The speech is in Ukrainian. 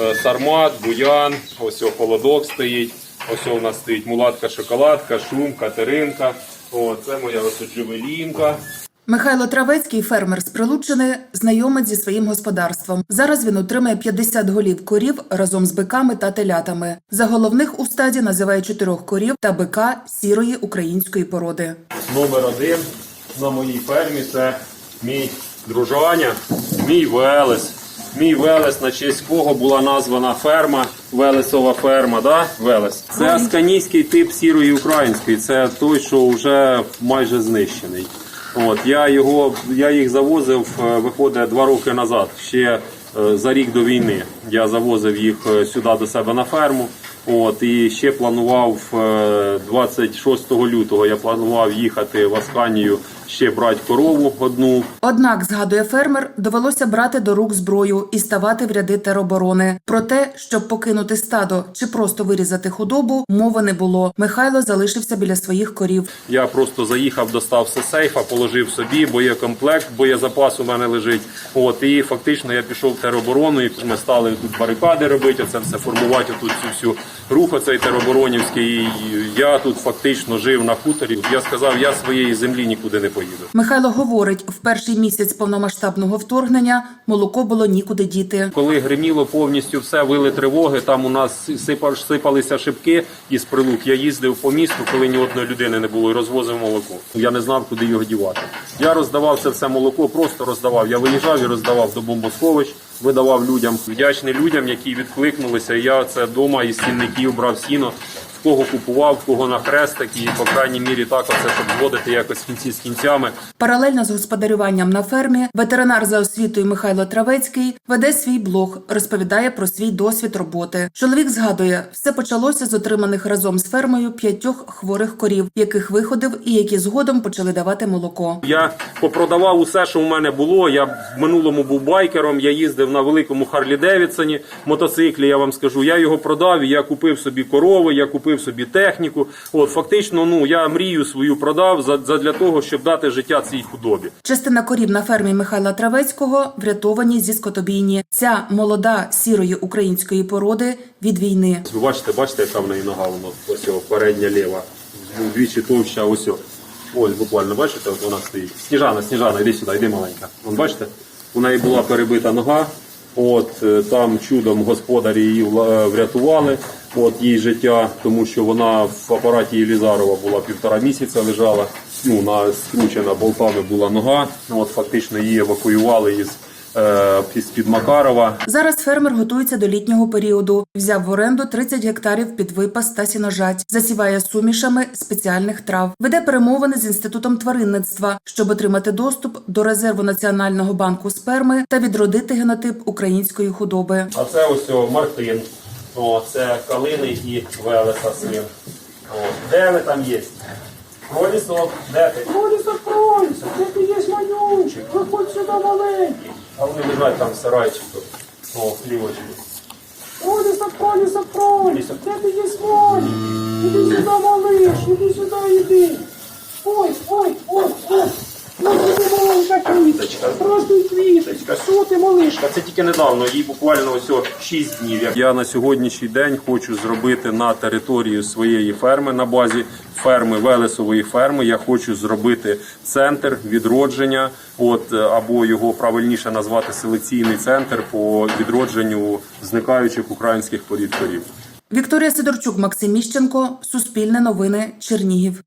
е, сармат, буян, ось о, холодок стоїть. Ось у нас стоїть мулатка, шоколадка, шум, катеринка. О, це моя джевелінка. Михайло Травецький, фермер з Прилуччини, знайомець зі своїм господарством. Зараз він утримує 50 голів корів разом з биками та телятами. За головних у стаді називає чотирьох корів та бика сірої української породи. Номер один на моїй фермі це мій дружаня, мій Велес. Мій Велес, на честь кого була названа ферма, Велесова ферма, да? Велес. Це асканійський тип сірої української. Це той, що вже майже знищений. От я його, я їх завозив, е, виходить два роки назад, ще е, за рік до війни. Я завозив їх е, сюди до себе на ферму. От і ще планував е, 26 лютого. Я планував їхати в Асканію ще брати корову одну. Однак, згадує фермер, довелося брати до рук зброю і ставати в ряди тероборони. Про те, щоб покинути стадо чи просто вирізати худобу, мови не було. Михайло залишився біля своїх корів. Я просто заїхав, достав все сейфа, положив собі, боєкомплект, боєзапас у мене лежить. От і фактично я пішов в тероборону, і ми стали тут барикади робити, це все формувати тут цю всю рух оцей тероборонівський. І я тут фактично жив на хуторі. Я сказав, я своєї землі нікуди не поїду. Михайло говорить, в перший місяць повномасштабного вторгнення молоко було нікуди діти. Коли гриміло повністю все, вили тривоги, там у нас сипа- сипалися шибки із прилук. Я їздив по місту, коли ні одної людини не було, і розвозив молоко. Я не знав, куди його дівати. Я роздавав це все молоко, просто роздавав. Я виїжджав і роздавав до бомбосховищ, видавав людям. Вдячний людям, які відкликнулися. Я це вдома із сінників брав сіно. Кого купував, кого на хрестик, і по крайній мірі так оце, щоб зводити якось кінці з кінцями. Паралельно з господарюванням на фермі, ветеринар за освітою Михайло Травецький веде свій блог, розповідає про свій досвід роботи. Чоловік згадує, все почалося з отриманих разом з фермою п'ятьох хворих корів, яких виходив і які згодом почали давати молоко. Я попродавав усе, що у мене було. Я в минулому був байкером. Я їздив на великому Харлі Девідсоні мотоциклі. Я вам скажу, я його продав. і Я купив собі корови, я купив собі техніку. От фактично, ну я мрію свою продав за, для того, щоб дати життя цій худобі. Частина корів на фермі Михайла Травецького врятовані зі скотобійні. Ця молода сірої української породи від війни. Ви бачите, бачите, яка в неї нога воно ось о, передня ліва. Вдвічі товща, ось. о. Ось буквально бачите, от вона стоїть. Сніжана, сніжана, йди сюди, йди маленька. Вон бачите? У неї була перебита нога. От е, там чудом господарі її е, врятували. От її життя, тому що вона в апараті Єлізарова була півтора місяця лежала. Ну, на скручена болтами була нога. От фактично її евакуювали із, з-під Макарова. Зараз фермер готується до літнього періоду. Взяв в оренду 30 гектарів під випас та сіножать, засіває сумішами спеціальних трав. Веде перемовини з інститутом тваринництва, щоб отримати доступ до резерву Національного банку сперми та відродити генотип української худоби. А це ось Мартин. О, це калини і Велеса син. О, де ви там є? Пролісок, де ти? Пролісок, пролісок, де ти є манючик? Виходь сюди маленький. А вони лежать там в сарайчику. О, слівочки. Пролісок, не де квіточка, здравствуй, квіточка, що ти малишка? Це тільки недавно, їй буквально ось о 6 днів. Я на сьогоднішній день хочу зробити на території своєї ферми, на базі ферми Велесової ферми. Я хочу зробити центр відродження, от е, або його правильніше назвати селекційний центр по відродженню зникаючих українських порід корів. Вікторія Сидорчук, Максим Міщенко, Суспільне новини, Чернігів.